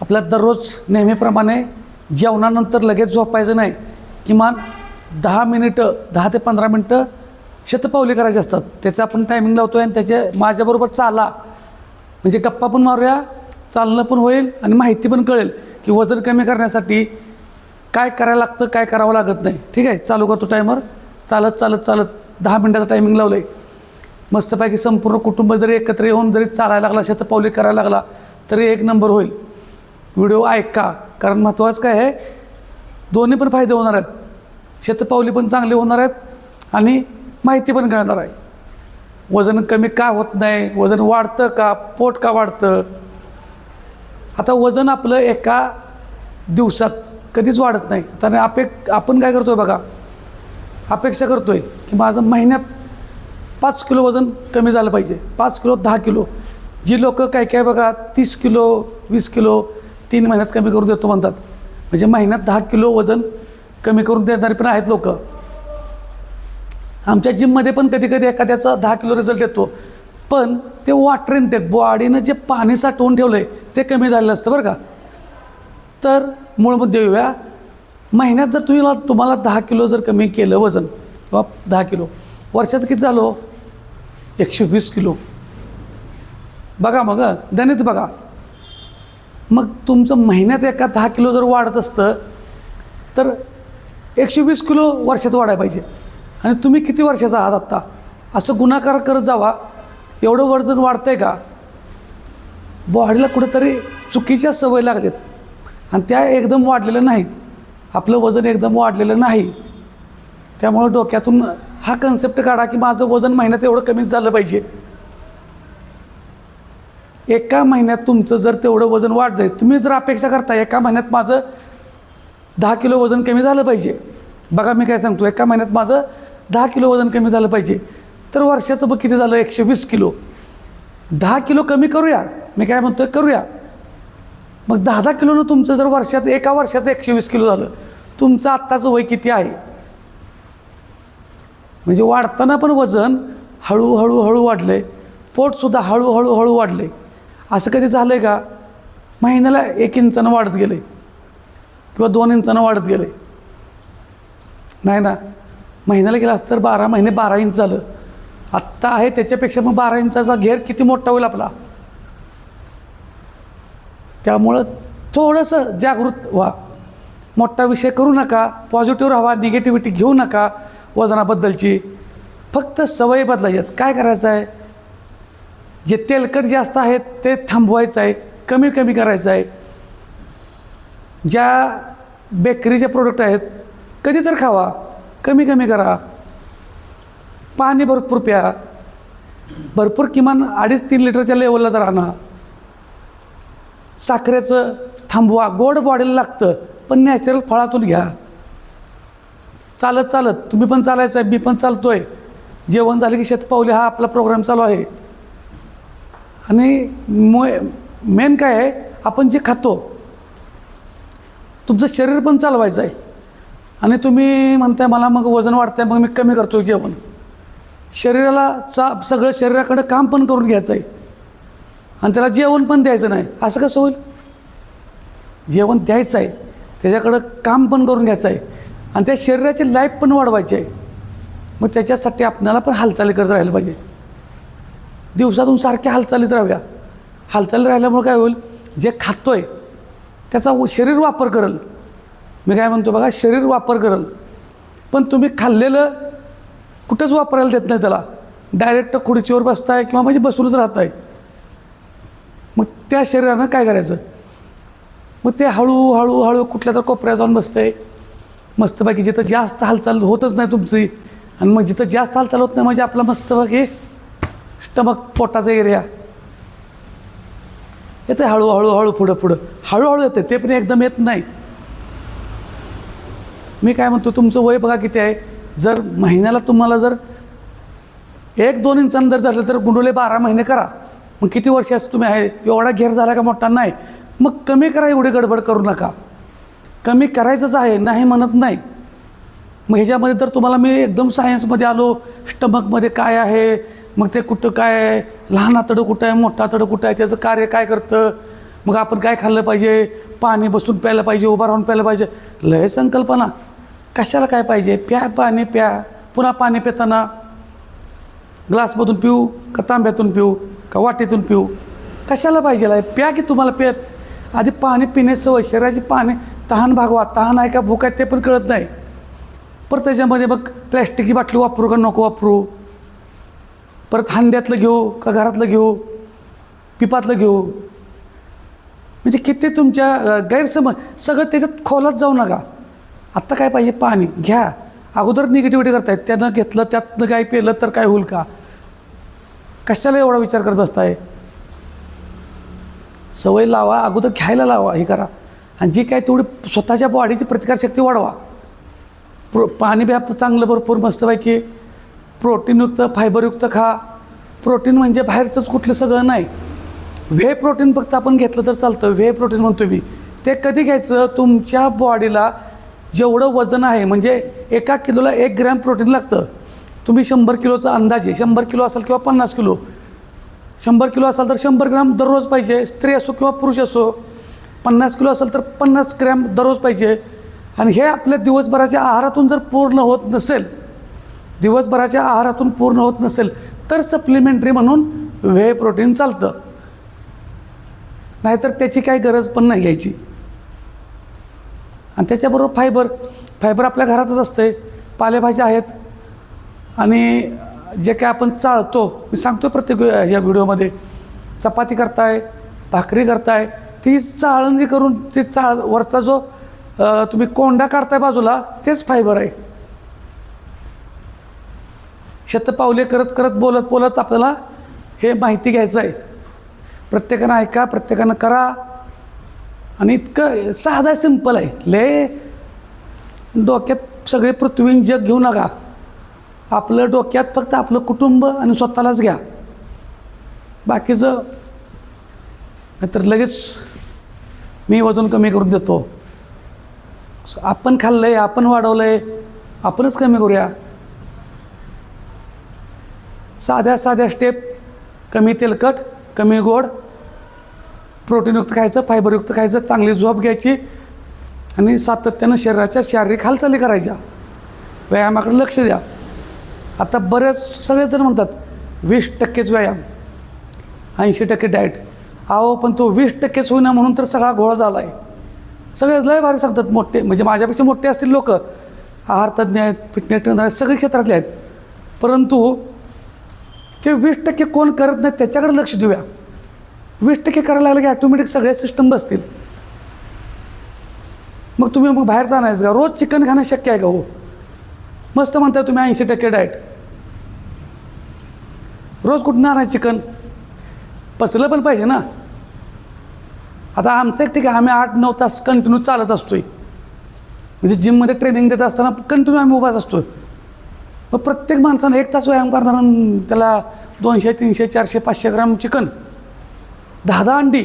आपल्या दररोज नेहमीप्रमाणे जेवणानंतर लगेच झोपायचं नाही. किमान दहा मिनिटं दहा ते पंधरा मिनटं शतपावली करायची असतात. त्याचं आपण टायमिंग लावतो आहे आणि त्याचे माझ्याबरोबर चाला. म्हणजे गप्पा पण मारूया चालणं पण होईल आणि माहिती पण कळेल की वजन कमी करण्यासाठी काय करायला लागतं काय करावं लागत नाही. ठीक आहे? चालू करतो टायमर चालत चालत चालत दहा मिनटाचं टायमिंग लावलं आहे मस्तपैकी संपूर्ण कुटुंब जरी एकत्र येऊन जरी चालायला लागला शतपावली करायला लागला तरी एक नंबर होईल. व्हिडिओ ऐका. कारण महत्त्वाचं काय आहे दोन्ही पण फायदे होणार आहेत. शेतपावली पण चांगली होणार आहेत आणि माहिती पण कळणार आहे. वजन कमी का होत नाही वजन वाढतं का पोट का वाढतं? आता वजन आपलं एका दिवसात कधीच वाढत नाही. आता अपेक आपण काय करतो आहे बघा. अपेक्षा करतो आहे की माझं महिन्यात पाच किलो वजन कमी झालं पाहिजे. पाच किलो दहा किलो. जी लोकं काय काय बघा तीस किलो वीस किलो तीन महिन्यात कमी करून देतो म्हणतात. म्हणजे महिन्यात दहा किलो वजन कमी करून देणारे पण आहेत लोक. आमच्या जिममध्ये पण कधी कधी एखाद्याचा दहा किलो रिझल्ट येतो. पण ते वॉटर इनटेक बॉडीनं जे पाणी साठवून ठेवलं आहे ते कमी झालेलं असतं बरं का. तर मूळ मुद्दे येऊया. महिन्यात जर तुम्ही तुम्हाला दहा किलो जर कमी केलं वजन किंवा दहा किलो वर्षाचं किती झालो हो? एकशे वीस किलो. बघा मग गणित बघा. मग तुमचं महिन्यात एका दहा किलो जर वाढत असतं तर एकशे वीस किलो वर्षात वाढायला पाहिजे. आणि तुम्ही किती वर्षाचा आहात आत्ता? असं गुणाकार करत जावा. एवढं वजन वाढतंय का? बॉडीला कुठेतरी चुकीच्या सवय लागतात. आणि त्या एकदम वाढलेल्या नाहीत. आपलं वजन एकदम वाढलेलं नाही. त्यामुळं डोक्यातून हा कन्सेप्ट काढा की माझं वजन महिन्यात एवढं कमीच झालं पाहिजे. एका महिन्यात तुमचं जर तेवढं वजन वाढतंय तुम्ही जर अपेक्षा करता एका महिन्यात माझं दहा किलो वजन कमी झालं पाहिजे. बघा मी काय सांगतो एका महिन्यात माझं दहा किलो वजन कमी झालं पाहिजे. तर वर्षाचं बघ किती झालं एकशे वीस किलो. दहा किलो कमी करूया. मी काय म्हणतोय करूया. मग दहा दहा किलोनं तुमचं जर वर्षात एका वर्षाचं एकशे वीस किलो झालं तुमचं आत्ताचं वय किती आहे? म्हणजे वाढताना पण वजन हळूहळू हळू वाढलं आहे पोटसुद्धा हळूहळू हळू वाढलं आहे असं कधी झालं आहे का? महिन्याला एक इंचानं वाढत गेलं. किंवा दोन इंचानं वाढत गेले. नाही ना? महिन्याला गेला असतं तर बारा महिने बारा इंच झालं. आत्ता आहे त्याच्यापेक्षा मग बारा इंचाचा घेर किती मोठा होईल आपला? त्यामुळं थोडंसं जागृत व्हा. मोठा विषय करू नका. पॉझिटिव्ह राहा निगेटिव्हिटी घेऊ नका. वजनाबद्दलची. फक्त सवयी बदलायच्यात. काय करायचं आहे जे तेलकट जास्त आहेत ते थांबवायचं आहे कमी कमी करायचं आहे. ज्या बेकरीचे प्रोडक्ट आहेत कधी तर खावा कमी कमी करा. पाणी भरपूर प्या. भरपूर किमान अडीच तीन लिटरच्या लेवलला तर आणा. साखरेचं थांबवा गोड बॉडीला लागतं पण नॅचरल फळातून घ्या. चालत चालत तुम्ही पण चालायचं आहे मी पण चालतो आहे जेवण झालं की शेतपावली हा आपला प्रोग्राम चालू आहे. आणि मो मेन काय आहे आपण जे खातो तुमचं शरीर पण चालवायचं आहे. आणि तुम्ही म्हणताय मला मग वजन वाढतंय मग मी कमी करतो जेवण. शरीराला चा सगळं शरीराकडं काम पण करून घ्यायचं आहे. आणि त्याला जेवण पण द्यायचं नाही. असं कसं होईल? जेवण द्यायचं आहे. त्याच्याकडं काम पण करून घ्यायचं आहे. आणि त्या शरीराची लाईफ पण वाढवायची आहे. मग त्याच्यासाठी आपल्याला पण हालचाली करत राहिलं पाहिजे. दिवसातून सारख्या हालचालीत राहूया. हालचाली राहिल्यामुळे काय होईल? जे खातो आहे त्याचा शरीर वापर करेल. मी काय म्हणतो बघा शरीर वापर करेल. पण तुम्ही खाल्लेलं कुठंच वापरायला देत नाही त्याला. डायरेक्ट खुर्चीवर बसताय किंवा म्हणजे बसूनच राहताय. मग त्या शरीरानं काय करायचं? मग ते हळूहळू हळू कुठल्या तर कोपऱ्यात जाऊन बसतंय. मस्तपैकी जिथं जास्त हालचाल होतच नाही तुमची आणि मग जिथं जास्त हालचाल होत नाही म्हणजे आपला मस्तपैकी स्टमक पोटाचा एरिया. येते हळूहळू हळू पुढं पुढं. हळूहळू येते ते पण एकदम येत नाही. मी काय म्हणतो तुमचं वय बघा किती आहे. जर महिन्याला तुम्हाला जर एक दोन इंचानं जर धरलं तर गुंडोले बारा महिने करा. मग किती वर्ष असं तुम्ही आहे? एवढा घेर झाला का मोठा नाही. मग कमी करा एवढी गडबड करू नका. कमी करायचंच आहे नाही म्हणत नाही. मग ह्याच्यामध्ये तर तुम्हाला मी एकदम सायन्समध्ये आलो स्टमकमध्ये काय आहे मग ते कुठं काय लहान आतडं कुठं आहे मोठं आतडं कुठं आहे त्याचं कार्य काय करतं? मग आपण काय खाल्लं पाहिजे? पाणी बसून प्यायला पाहिजे उभं राहून प्यायला पाहिजे? लय संकल्पना. कशाला काय पाहिजे? प्या पाणी प्या. पुन्हा पाणी पिताना ग्लासमधून पिऊ का तांब्यातून पिऊ का वाटीतून पिऊ? कशाला पाहिजे प्या की तुम्हाला पेत. आधी पाणी पिणे सवय. शरीराची पाणी तहान भागवा. तहान आहे का भूक आहे ते पण कळत नाही. परत त्याच्यामध्ये मग प्लॅस्टिकची बाटली वापरू का नको वापरू? परत हांड्यातलं घेऊ का घरातलं घेऊ? पिपातलं घेऊ? म्हणजे किती तुमच्या गैरसमज सगळं त्याच्यात खोलात जाऊ नका. आत्ता काय पाहिजे? पाणी. घ्या. अगोदर निगेटिव्हिटी करतायत. त्यानं घेतलं त्यातनं काय पेलं तर काय होईल का? कशाला एवढा विचार करत बसताय? सवय लावा. अगोदर घ्यायला लावा. हे करा. आणि जी काय तेवढी स्वतःच्या बॉडीची प्रतिकारशक्ती वाढवा. प्रो पाणी बी चांगलं भरपूर मस्तपैकी. प्रोटीनयुक्त फायबरयुक्त खा. प्रोटीन म्हणजे बाहेरचंच कुठलं सगळं नाही. व्हे प्रोटीन फक्त आपण घेतलं तर चालतं. व्हे प्रोटीन म्हणतो मी. ते कधी घ्यायचं? तुमच्या बॉडीला जेवढं वजन आहे म्हणजे एका किलोला एक ग्रॅम प्रोटीन लागतं. तुम्ही शंभर किलोचा अंदाजे शंभर किलो असाल किंवा पन्नास किलो. शंभर किलो असाल तर शंभर ग्रॅम दररोज पाहिजे. स्त्री असो किंवा पुरुष असो. पन्नास किलो असेल तर पन्नास ग्रॅम दररोज पाहिजे. आणि हे आपल्या दिवसभराच्या आहारातून जर पूर्ण होत नसेल दिवसभराच्या आहारातून पूर्ण होत नसेल तर सप्लिमेंटरी म्हणून व्हे प्रोटीन चालतं. नाहीतर त्याची काही गरज पण नाही घ्यायची. आणि त्याच्याबरोबर फायबर फायबर आपल्या घरातच असते पालेभाज्या आहेत. आणि जे काय आपण चाळतो मी सांगतो प्रत्येक या व्हिडिओमध्ये चपाती करताय भाकरी करताय ती चाळणी करून ती चाळ वरचा जो तुम्ही कोंडा काढताय बाजूला तेच फायबर आहे. शतपावले करत करत बोलत बोलत आपल्याला हे माहिती घ्यायचं आहे. प्रत्येकानं ऐका प्रत्येकानं करा. आणि इतकं साधा सिंपल आहे. लय डोक्यात सगळे पृथ्वी जग घेऊ नका. आपलं डोक्यात फक्त आपलं कुटुंब आणि स्वतःलाच घ्या. बाकीचं नाहीतर लगेच मी वजन कमी करून देतो. आपण खाल्लं आहे आपण वाढवलं आहे आपणच कमी करूया. साध्या साध्या स्टेप कमी तेलकट कमी गोड. प्रोटीनयुक्त खायचं फायबरयुक्त खायचं चांगली झोप घ्यायची. आणि सातत्यानं शरीराच्या शारीरिक हालचाली करायच्या. व्यायामाकडे लक्ष द्या. आता बरेच सगळेजण म्हणतात वीस टक्केच व्यायाम ऐंशी टक्के डाएट अहो पण तो वीस टक्केच होईना म्हणून तर सगळा घोळा झाला आहे सगळे लय भारी सांगतात मोठे म्हणजे माझ्यापेक्षा मोठे असतील लोक. आहारतज्ञ आहेत फिटनेस ट्रेनर आहेत सगळे क्षेत्रातले आहेत. परंतु ते वीस टक्के कोण करत नाही त्याच्याकडे लक्ष देऊया. वीस टक्के करायला लागलं की ॲटोमॅटिक सगळे सिस्टम बसतील. मग तुम्ही मग बाहेर जाणारच का? रोज चिकन खाणं शक्य आहे का हो? मस्त म्हणताय तुम्ही ऐंशी टक्के डाएट रोज कुठून आणणार चिकन पचलं पण पाहिजे ना. आता आमचं एक ठीक आहे आम्ही आठ नऊ तास कंटिन्यू चालत असतोय. म्हणजे जिममध्ये ट्रेनिंग देत असताना कंटिन्यू आम्ही उभाच असतो मग प्रत्येक माणसानं एक तास व्यायाम करताना त्याला दोनशे तीनशे चारशे पाचशे ग्राम चिकन दहा दहा अंडी.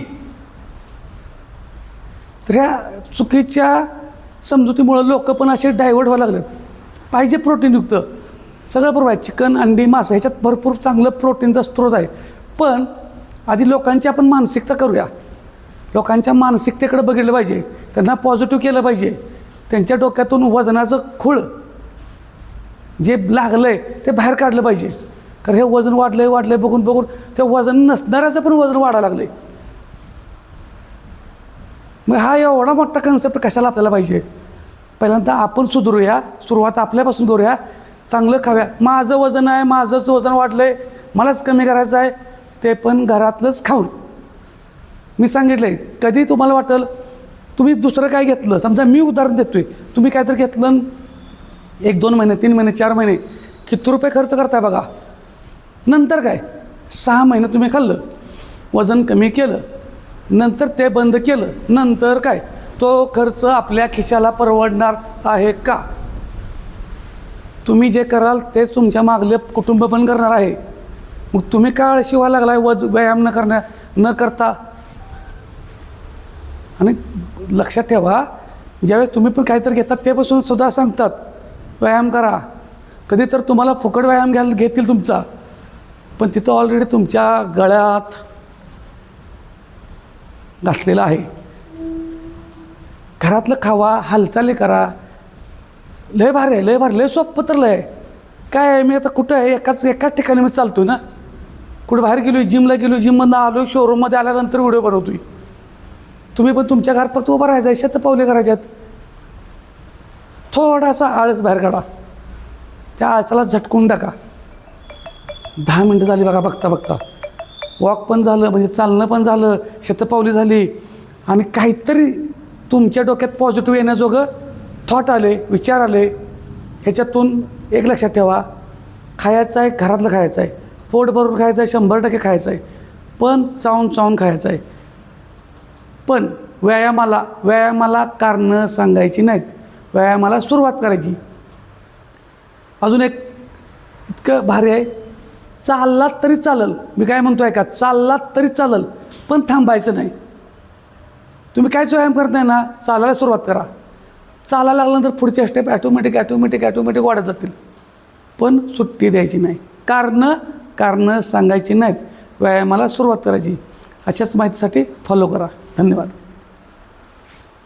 तर ह्या चुकीच्या समजुतीमुळं लोक पण असे डायव्हर्ट व्हायला लागलेत. पाहिजे प्रोटीनयुक्त. सगळं बरोबर आहे. चिकन अंडी मासा ह्याच्यात भरपूर चांगलं प्रोटीनचा स्रोत आहे. पण आधी लोकांची आपण मानसिकता करूया. लोकांच्या मानसिकतेकडे बघितलं पाहिजे. त्यांना पॉझिटिव्ह केलं पाहिजे. त्यांच्या डोक्यातून वजनाचं खूळ जे लागलं आहे ते बाहेर काढलं पाहिजे. कारण हे वजन वाढलं आहे वाढलं आहे बघून बघून ते वजन नसणाऱ्याचं पण वजन वाढायला लागलं आहे मग हा एवढा मोठा कन्सेप्ट कशाला आपल्याला पाहिजे? पहिल्यांदा आपण सुधरूया सुरुवात आपल्यापासून करूया चांगलं खाऊया. माझं वजन आहे माझंच वजन वाढलं आहे मलाच कमी करायचं आहे ते पण घरातलंच खाऊन. मी सांगितलं आहे कधी तुम्हाला वाटेल तुम्ही दुसरं काय घेतलं? समजा मी उदाहरण देतोय तुम्ही काहीतरी घेतलं एक दोन महिने तीन महिने चार महिने किती रुपये खर्च करताय बघा. नंतर काय? सहा महिने तुम्ही खाल्लं वजन कमी केलं नंतर ते बंद केलं नंतर काय? तो खर्च आपल्या खिशाला परवडणार आहे का? तुम्ही जे कराल तेच तुमच्या मागले कुटुंब पण करणार आहे. मग तुम्ही का आळशी व्हायला लागलाय वज व्यायाम न करण्या न करता? आणि लक्षात ठेवा ज्यावेळेस तुम्ही पण काहीतरी घेतात ते सुद्धा सांगतात. व्यायाम करा. कधी तर तुम्हाला फुकट व्यायाम घ्यायला घेतील तुमचा. पण तिथं ऑलरेडी तुमच्या गळ्यात घातलेलं आहे. घरातलं खावा हालचाली करा. लय भारी आहे लय भारी लय सोपं तर लय आहे. काय आहे मी आता कुठं आहे? एकाच एकाच ठिकाणी मी चालतो ना? कुठं बाहेर गेलो जिमला गेलो जिममधनं आलो शोरूममध्ये आल्यानंतर व्हिडिओ बनवतोय. तुम्ही पण तुमच्या घरात उभं राहायचं आहे शतपावले करायच्यात. थोडासा आळस बाहेर काढा. त्या आळसाला झटकून टाका. दहा मिनटं झाली बघा बघता बघता. वॉक पण झालं म्हणजे चालणं पण झालं शतपावली झाली. आणि काहीतरी तुमच्या डोक्यात पॉझिटिव्ह येण्याजोगं थॉट आले विचार आले. ह्याच्यातून एक लक्षात ठेवा खायचं आहे घरातलं खायचं आहे. पोट भरून खायचं आहे शंभर टक्के खायचं आहे. पण चावून चावून खायचं आहे. पण व्यायामाला व्यायामाला कारणं सांगायची नाहीत. व्यायामाला सुरुवात करायची. अजून एक इतकं भारी आहे. चाललात तरी चालल. मी काय म्हणतो आहे का? चाललात तरी चालल पण थांबायचं नाही. तुम्ही कायच व्यायाम करत नाही ना चालायला सुरुवात करा. चालायला लागल्यानंतर पुढच्या स्टेप ॲटोमॅटिक ॲटोमॅटिक ॲटोमॅटिक वाढत जातील. पण सुट्टी द्यायची नाही. कारणं कारणं सांगायची नाहीत. व्यायामाला सुरुवात करायची. अशाच माहितीसाठी फॉलो करा. धन्यवाद.